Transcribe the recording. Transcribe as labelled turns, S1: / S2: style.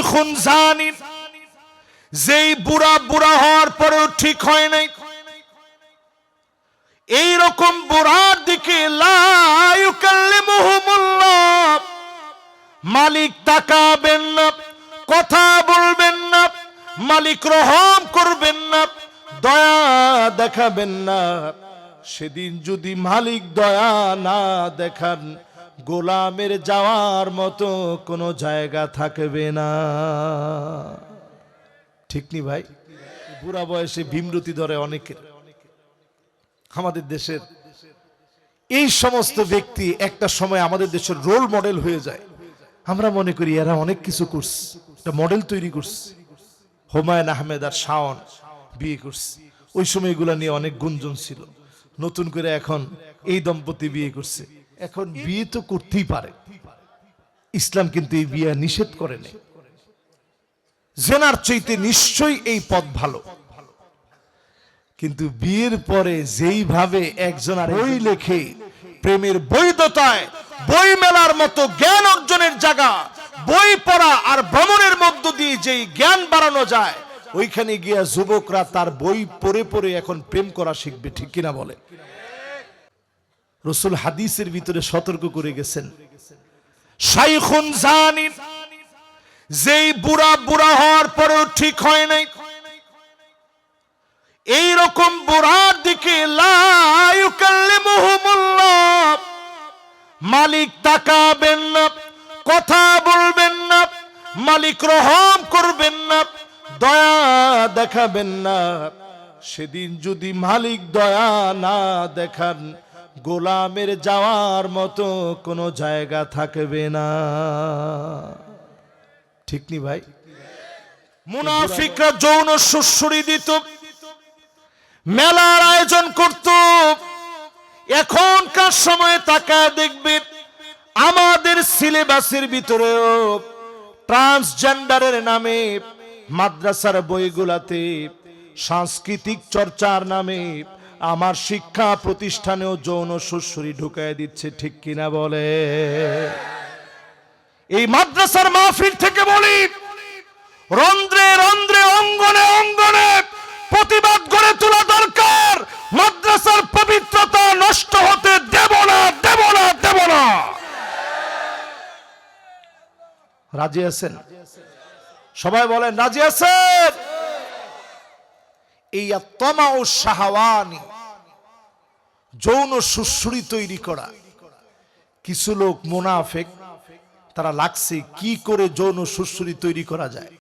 S1: শাইখুন জানিন যেই বুড়া বুড়া হওয়ার পরেও ঠিক হয় নাই। এই রকম বুড়ার দিকে মালিক তাকাবেন না, কথা বলবেন না, মালিক রহম করবেন না, দয়া দেখাবেন না। সেদিন যদি মালিক দয়া না দেখান গোলামের যাওয়ার মতো কোনো জায়গা থাকবে না। ঠিক নি ভাই? বুড়া বয়সে ভীমরতি ধরে অনেকের। আমাদের দেশের এই সমস্ত ব্যক্তি একটা সময় আমাদের দেশের রোল মডেল হয়ে যায়। আমরা মনে করি এরা অনেক কিছু করছে। একটা মডেল তৈরি করছে। হুমায়ুন আহমেদ আর শাওন বিয়ে করছে। ওই সময় নিয়ে অনেক গুঞ্জন ছিল। নতুন করে এখন এই দম্পতি বিয়ে করছে। এখন বিয়ে তো করতেই পারে। ইসলাম কিন্তু এই বিয়ে নিষেধ করে নেই। জেনার চাইতে নিশ্চয়ই এই পথ ভালো। কিন্তু বিয়ের পরে যেইভাবে একজন আর বই লেখে, প্রেমের বৈধতায় বই মেলার মতো জ্ঞান অর্জনের জায়গা, বই পড়া আর ভ্রমণের মধ্য দিয়ে যেই জ্ঞান বাড়ানো যায়, ওইখানে গিয়া যুবকরা তার বই পড়ে পড়ে এখন প্রেম করা শিখবে, ঠিক কিনা বলে? রসুল হাদিসের ভিতরে সতর্ক করে গেছেন। যেই বুড়া বুড়া হওয়ার পরেও ঠিক হয় নাই। এই রকম বুড়ার দিকে মালিক তাকাবেন না, কথা বলবেন না, মালিক রহম করবেন না, দয়া দেখাবেন না। সেদিন যদি মালিক দয়া না দেখান গোলামের যাওয়ার মতো কোনো জায়গা থাকবে না। ঠিক নি ভাই? মুনাফিকরা যৌন সুশ্রী দিত, মেলার আয়োজন করত। এখনকার সময়ে তাকায় দেখবে আমাদের সিলেবাসের ভিতরেও ট্রান্সজেন্ডারের নামে মাদ্রাসার বইগুলাতে সাংস্কৃতিক চর্চার নামে আমার শিক্ষা প্রতিষ্ঠানেও যৌন সুশ্রী ঢুকায় দিচ্ছে, ঠিক কিনা বলে? এই মাদ্রাসার মাহফিল থেকে বলি, রন্ধ্রে রন্ধ্রে, অঙ্গনে অঙ্গনে প্রতিবাদ গড়ে তোলা দরকার। মাদ্রাসার পবিত্রতা নষ্ট হতে দেব না দেব না দেব না। রাজি আছেন? সবাই বলেন, রাজি আছেন? এই তমা ও সাহাওয়ানি যৌন সুশ্রী তৈরি করা। কিছু লোক মোনাফেক, তারা লাগছে কি করে যৌন সুশ্রী তৈরি করা যায়।